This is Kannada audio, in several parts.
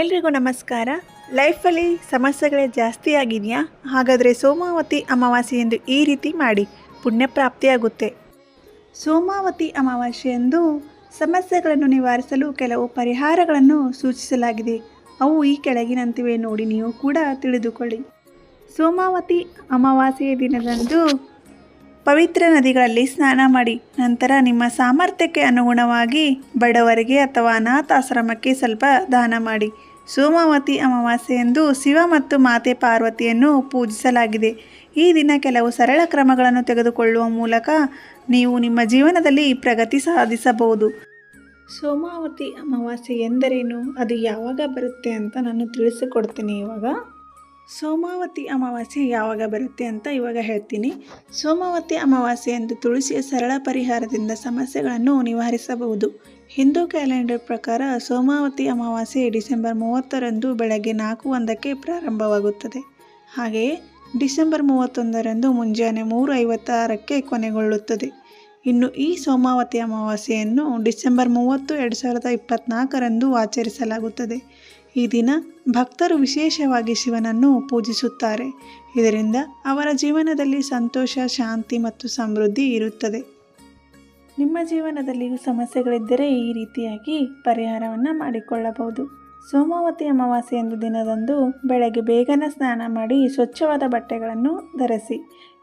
ಎಲ್ರಿಗೂ ನಮಸ್ಕಾರ. ಲೈಫಲ್ಲಿ ಸಮಸ್ಯೆಗಳೇ ಜಾಸ್ತಿ ಆಗಿದೆಯಾ ಹಾಗಾದರೆ ಸೋಮಾವತಿ ಅಮಾವಾಸ್ಯೆಯಂದು ಈ ರೀತಿ ಮಾಡಿ. ಪುಣ್ಯ ಪ್ರಾಪ್ತಿಯಾಗುತ್ತೆ. ಸೋಮಾವತಿ ಅಮಾವಾಸ್ಯೆಯಂದು ಸಮಸ್ಯೆಗಳನ್ನು ನಿವಾರಿಸಲು ಕೆಲವು ಪರಿಹಾರಗಳನ್ನು ಸೂಚಿಸಲಾಗಿದೆ. ಅವು ಈ ಕೆಳಗಿನಂತಿವೆ. ನೋಡಿ, ನೀವು ಕೂಡ ತಿಳಿದುಕೊಳ್ಳಿ. ಸೋಮಾವತಿ ಅಮಾವಾಸ್ಯೆಯ ದಿನದಂದು ಪವಿತ್ರ ನದಿಗಳಲ್ಲಿ ಸ್ನಾನ ಮಾಡಿ, ನಂತರ ನಿಮ್ಮ ಸಾಮರ್ಥ್ಯಕ್ಕೆ ಅನುಗುಣವಾಗಿ ಬಡವರಿಗೆ ಅಥವಾ ಅನಾಥಾಶ್ರಮಕ್ಕೆ ಸ್ವಲ್ಪ ದಾನ ಮಾಡಿ. ಸೋಮಾವತಿ ಅಮಾವಾಸ್ಯೆಯಂದು ಶಿವ ಮತ್ತು ಮಾತೆ ಪಾರ್ವತಿಯನ್ನು ಪೂಜಿಸಲಾಗಿದೆ. ಈ ದಿನ ಕೆಲವು ಸರಳ ಕ್ರಮಗಳನ್ನು ತೆಗೆದುಕೊಳ್ಳುವ ಮೂಲಕ ನೀವು ನಿಮ್ಮ ಜೀವನದಲ್ಲಿ ಪ್ರಗತಿ ಸಾಧಿಸಬಹುದು. ಸೋಮಾವತಿ ಅಮಾವಾಸ್ಯೆ ಎಂದರೇನು? ಅದು ಯಾವಾಗ ಬರುತ್ತೆ ಅಂತ ನಾನು ತಿಳಿಸಿಕೊಡ್ತೀನಿ ಇವಾಗ. ಸೋಮಾವತಿ ಅಮಾವಾಸ್ಯೆ ಯಾವಾಗ ಬರುತ್ತೆ ಅಂತ ಇವಾಗ ಹೇಳ್ತೀನಿ. ಸೋಮಾವತಿ ಅಮಾವಾಸ್ಯೆ ಎಂದು ತುಳಸಿಯ ಸರಳ ಪರಿಹಾರದಿಂದ ಸಮಸ್ಯೆಗಳನ್ನು ನಿವಾರಿಸಬಹುದು. ಹಿಂದೂ ಕ್ಯಾಲೆಂಡರ್ ಪ್ರಕಾರ ಸೋಮಾವತಿ ಅಮಾವಾಸ್ಯೆ ಡಿಸೆಂಬರ್ ಮೂವತ್ತರಂದು ಬೆಳಗ್ಗೆ ನಾಲ್ಕು ಒಂದಕ್ಕೆ ಪ್ರಾರಂಭವಾಗುತ್ತದೆ. ಹಾಗೆಯೇ ಡಿಸೆಂಬರ್ ಮೂವತ್ತೊಂದರಂದು ಮುಂಜಾನೆ ಮೂರು ಐವತ್ತಾರಕ್ಕೆ ಕೊನೆಗೊಳ್ಳುತ್ತದೆ. ಇನ್ನು ಈ ಸೋಮಾವತಿ ಅಮಾವಾಸ್ಯೆಯನ್ನು ಡಿಸೆಂಬರ್ ಮೂವತ್ತು ಎರಡು ಸಾವಿರದ ಇಪ್ಪತ್ತ್ನಾಲ್ಕರಂದು ಆಚರಿಸಲಾಗುತ್ತದೆ. ಈ ದಿನ ಭಕ್ತರು ವಿಶೇಷವಾಗಿ ಶಿವನನ್ನು ಪೂಜಿಸುತ್ತಾರೆ. ಇದರಿಂದ ಅವರ ಜೀವನದಲ್ಲಿ ಸಂತೋಷ, ಶಾಂತಿ ಮತ್ತು ಸಮೃದ್ಧಿ ಇರುತ್ತದೆ. ನಿಮ್ಮ ಜೀವನದಲ್ಲಿಯೂ ಸಮಸ್ಯೆಗಳಿದ್ದರೆ ಈ ರೀತಿಯಾಗಿ ಪರಿಹಾರವನ್ನು ಮಾಡಿಕೊಳ್ಳಬಹುದು. ಸೋಮಾವತಿ ಅಮಾವಾಸ್ಯೆ ಎಂದು ದಿನದಂದು ಬೆಳಗ್ಗೆ ಬೇಗನೆ ಸ್ನಾನ ಮಾಡಿ ಸ್ವಚ್ಛವಾದ ಬಟ್ಟೆಗಳನ್ನು ಧರಿಸಿ,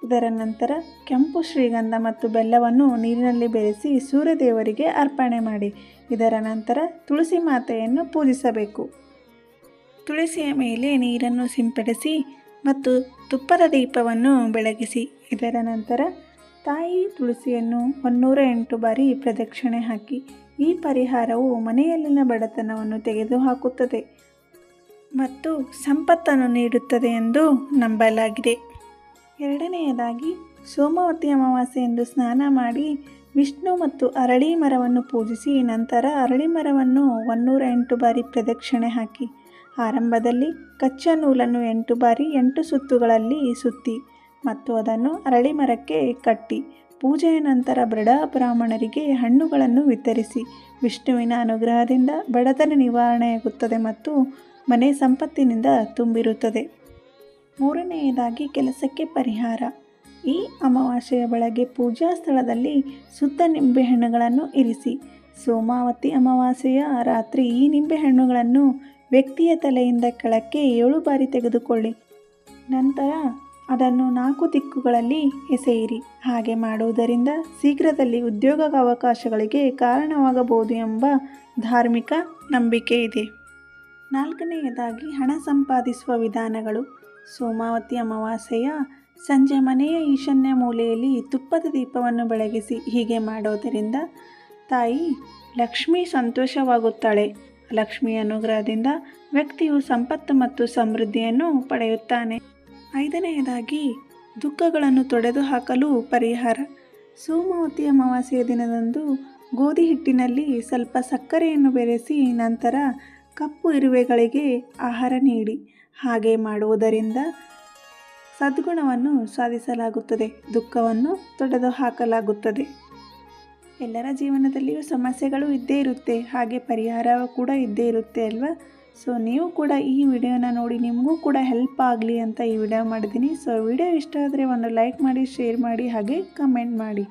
ಇದರ ನಂತರ ಕೆಂಪು ಶ್ರೀಗಂಧ ಮತ್ತು ಬೆಲ್ಲವನ್ನು ನೀರಿನಲ್ಲಿ ಬೆರೆಸಿ ಸೂರ್ಯದೇವರಿಗೆ ಅರ್ಪಣೆ ಮಾಡಿ, ಇದರ ನಂತರ ತುಳಸಿ ಮಾತೆಯನ್ನು ಪೂಜಿಸಬೇಕು. ತುಳಸಿಯ ಮೇಲೆ ನೀರನ್ನು ಸಿಂಪಡಿಸಿ ಮತ್ತು ತುಪ್ಪದ ದೀಪವನ್ನು ಬೆಳಗಿಸಿ. ಇದರ ನಂತರ ತಾಯಿ ತುಳಸಿಯನ್ನು ಒನ್ನೂರ ಎಂಟು ಬಾರಿ ಪ್ರದಕ್ಷಿಣೆ ಹಾಕಿ ಈ ಪರಿಹಾರವು ಮನೆಯಲ್ಲಿನ ಬಡತನವನ್ನು ತೆಗೆದುಹಾಕುತ್ತದೆ ಮತ್ತು ಸಂಪತ್ತನ್ನು ನೀಡುತ್ತದೆ ಎಂದು ನಂಬಲಾಗಿದೆ. ಎರಡನೆಯದಾಗಿ, ಸೋಮವತಿ ಅಮಾವಾಸ್ಯೆ ಎಂದು ಸ್ನಾನ ಮಾಡಿ ವಿಷ್ಣು ಮತ್ತು ಅರಳಿ ಮರವನ್ನು ಪೂಜಿಸಿ ನಂತರ ಅರಳಿ ಮರವನ್ನು ಒನ್ನೂರ ಎಂಟು ಬಾರಿ ಪ್ರದಕ್ಷಿಣೆ ಹಾಕಿ. ಆರಂಭದಲ್ಲಿ ಕಚ್ಚಾ ನೂಲನ್ನು ಎಂಟು ಬಾರಿ ಎಂಟು ಸುತ್ತುಗಳಲ್ಲಿ ಸುತ್ತಿ ಮತ್ತು ಅದನ್ನು ಅರಳಿ ಮರಕ್ಕೆ ಕಟ್ಟಿ, ಪೂಜೆಯ ನಂತರ ಬಡ ಬ್ರಾಹ್ಮಣರಿಗೆ ಹಣ್ಣುಗಳನ್ನು ವಿತರಿಸಿ, ವಿಷ್ಣುವಿನ ಅನುಗ್ರಹದಿಂದ ಬಡತನ ನಿವಾರಣೆಯಾಗುತ್ತದೆ ಮತ್ತು ಮನೆ ಸಂಪತ್ತಿನಿಂದ ತುಂಬಿರುತ್ತದೆ. ಮೂರನೆಯದಾಗಿ ಕೆಲಸಕ್ಕೆ ಪರಿಹಾರ. ಈ ಅಮಾವಾಸ್ಯೆಯ ಬೆಳಗ್ಗೆ ಪೂಜಾ ಸ್ಥಳದಲ್ಲಿ ಸುತ್ತ ನಿಂಬೆಹಣ್ಣುಗಳನ್ನು ಇರಿಸಿ, ಸೋಮಾವತಿ ಅಮಾವಾಸ್ಯೆಯ ರಾತ್ರಿ ಈ ನಿಂಬೆಹಣ್ಣುಗಳನ್ನು ವ್ಯಕ್ತಿಯ ತಲೆಯಿಂದ ಕೆಳಕ್ಕೆ ಏಳು ಬಾರಿ ತೆಗೆದುಕೊಳ್ಳಿ. ನಂತರ ಅದನ್ನು ನಾಲ್ಕು ದಿಕ್ಕುಗಳಲ್ಲಿ ಎಸೆಯಿರಿ. ಹಾಗೆ ಮಾಡುವುದರಿಂದ ಶೀಘ್ರದಲ್ಲಿ ಉದ್ಯೋಗ ಅವಕಾಶಗಳಿಗೆ ಕಾರಣವಾಗಬಹುದು ಎಂಬ ಧಾರ್ಮಿಕ ನಂಬಿಕೆ ಇದೆ. ನಾಲ್ಕನೆಯದಾಗಿ ಹಣ ಸಂಪಾದಿಸುವ ವಿಧಾನಗಳು. ಸೋಮಾವತಿ ಅಮಾವಾಸ್ಯೆಯ ಸಂಜೆ ಮನೆಯ ಈಶಾನ್ಯ ಮೂಲೆಯಲ್ಲಿ ತುಪ್ಪದ ದೀಪವನ್ನು ಬೆಳಗಿಸಿ ಹೀಗೆ ಮಾಡೋದರಿಂದ ತಾಯಿ ಲಕ್ಷ್ಮಿ ಸಂತೋಷವಾಗುತ್ತಾಳೆ. ಲಕ್ಷ್ಮಿಯ ಅನುಗ್ರಹದಿಂದ ವ್ಯಕ್ತಿಯು ಸಂಪತ್ತು ಮತ್ತು ಸಮೃದ್ಧಿಯನ್ನು ಪಡೆಯುತ್ತಾನೆ. ಐದನೆಯದಾಗಿ, ದುಃಖಗಳನ್ನು ತೊಡೆದು ಹಾಕಲು ಪರಿಹಾರ. ಸೋಮವತಿ ಅಮಾವಾಸ್ಯೆಯ ದಿನದಂದು ಗೋಧಿ ಹಿಟ್ಟಿನಲ್ಲಿ ಸ್ವಲ್ಪ ಸಕ್ಕರೆಯನ್ನು ಬೆರೆಸಿ ನಂತರ ಕಪ್ಪು ಇರುವೆಗಳಿಗೆ ಆಹಾರ ನೀಡಿ. ಹಾಗೆ ಮಾಡುವುದರಿಂದ ಸದ್ಗುಣವನ್ನು ಸಾಧಿಸಲಾಗುತ್ತದೆ. ದುಃಖವನ್ನು ತೊಡೆದು ಹಾಕಲಾಗುತ್ತದೆ ಎಲ್ಲರ ಜೀವನದಲ್ಲಿಯೂ ಸಮಸ್ಯೆಗಳು ಇದ್ದೇ ಇರುತ್ತೆ, ಹಾಗೆ ಪರಿಹಾರ ಕೂಡ ಇದ್ದೇ ಇರುತ್ತೆ ಅಲ್ವಾ? ಸೊ ನೀವು ಕೂಡ ಈ ವಿಡಿಯೋನ ನೋಡಿ, ನಿಮಗೂ ಕೂಡ ಹೆಲ್ಪ್ ಆಗಲಿ ಅಂತ ಈ ವಿಡಿಯೋ ಮಾಡಿದ್ದೀನಿ. ಸೊ ವಿಡಿಯೋ ಇಷ್ಟ ಆದರೆ ಒಂದು ಲೈಕ್ ಮಾಡಿ ಶೇರ್ ಮಾಡಿ, ಹಾಗೆ ಕಮೆಂಟ್ ಮಾಡಿ.